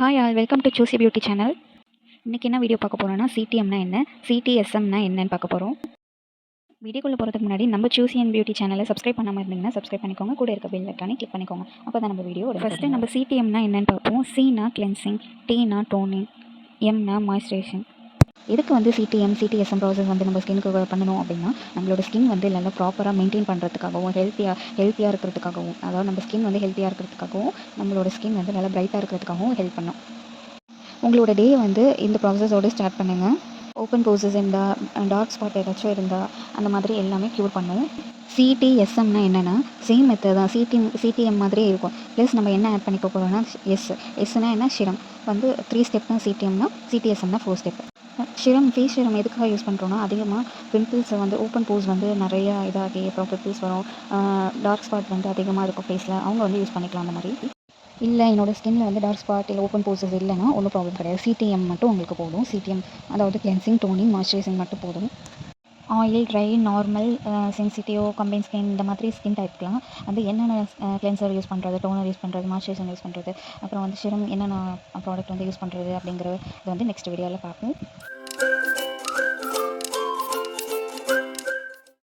Hi all welcome to Suchi beauty channel இன்றைக்கி என்ன video பார்க்க போகிறோம்னா சிடிஎம்னா என்ன சிடிஎஸ்எம்னா என்னன்னு பார்க்க போகிறோம் வீடியோக்குள்ளே போகிறதுக்கு முன்னாடி நம்ம சூசி அண்ட் பியூட்டி சேனலை சப்ஸ்கிரைப் பண்ணாமல் இருந்தீங்கன்னா சப்ஸ்கிரைப் பண்ணிக்கோங்க. கூட இருக்க பெல் ஐக்கானே கிளிக் பண்ணிக்கோங்க. அப்போ தான் நம்ம வீடியோ ஃபஸ்ட்டு நம்ம சிடிஎம்னா என்னன்னு பார்ப்போம். சீனா கிளென்சிங் டீனா டோனிங் எம்னா மாய்ஸ்சரைசேஷன் எதுக்கு வந்து சிடிஎம் சிடிஎஸ்எம் ப்ராசஸ் வந்து நம்ம ஸ்கின்க்கு பண்ணணும் அப்படின்னா நம்மளோட ஸ்கின் வந்து நல்லா ப்ராப்பராக மெயின்டைன் பண்ணுறதுக்காகவும் ஹெல்த்தியாக ஹெல்த்தியாக இருக்கிறதுக்காகவும் அதாவது நம்ம ஸ்கின் வந்து ஹெல்த்தியாக இருக்கிறதுக்காகவும் நம்மளோட ஸ்கின் வந்து நல்லா பிரைட்டாக இருக்கிறதுக்காகவும் ஹெல்ப் பண்ணும். உங்களோட டே வந்து இந்த ப்ராசஸோடு ஸ்டார்ட் பண்ணுங்கள் ஓப்பன் போசஸ் இருந்தால் டார்க் ஸ்பாட் ஏதாச்சும் இருந்தால் அந்த மாதிரி எல்லாமே க்யூர் பண்ணும். சிடிஎஸ்எம்னா என்னென்னா சேம் மெத்தட் தான் சிடி சிடிஎம் மாதிரியே இருக்கும். ப்ளஸ் நம்ம என்ன ஆட் பண்ணிக்க போகிறோம்னா எஸ் எஸ்னா என்ன ஷிரம் வந்து த்ரீ ஸ்டெப் தான் சிடிஎம்னா சிடிஎஸ்எம்னா four step serum face serum எதுக்காக யூஸ் பண்ணுறோன்னா அதிகமாக பிம்பிள்ஸை வந்து ஓப்பன் போஸ் வந்து நிறையா இதாகி அப்புறம் பிம்பிள்ஸ் வரும். டார்க் ஸ்பாட் வந்து அதிகமாக இருக்கும் ஃபேஸில் அவங்க வந்து யூஸ் பண்ணிக்கலாம் அந்த மாதிரி. இல்லை என்னோடய ஸ்கின்ல வந்து டார்க் ஸ்பாட் இல்லை ஓப்பன் போசஸ் இல்லைன்னா ஒன்றும் ப்ராப்ளம் கிடையாது. சிடிஎம் மட்டும் உங்களுக்கு போதும். சிடிஎம் அதாவது கிளென்சிங் டோனிங் மாய்ஸ்சரைசிங் மட்டும் போதும். Oil dry normal sensitive combine skin இந்த மாதிரி ஸ்கின் டைப்க்குலாம் வந்து என்னென்ன கிளென்சர் யூஸ் பண்ணுறது டோனர் யூஸ் பண்ணுறது மாய்ஸ்சரைசர் யூஸ் பண்ணுறது அப்புறம் வந்து சிரம் என்னென்ன ப்ராடக்ட் வந்து யூஸ் பண்ணுறது அப்படிங்கிறது இது வந்து நெக்ஸ்ட் வீடியோவில் பார்ப்போம்.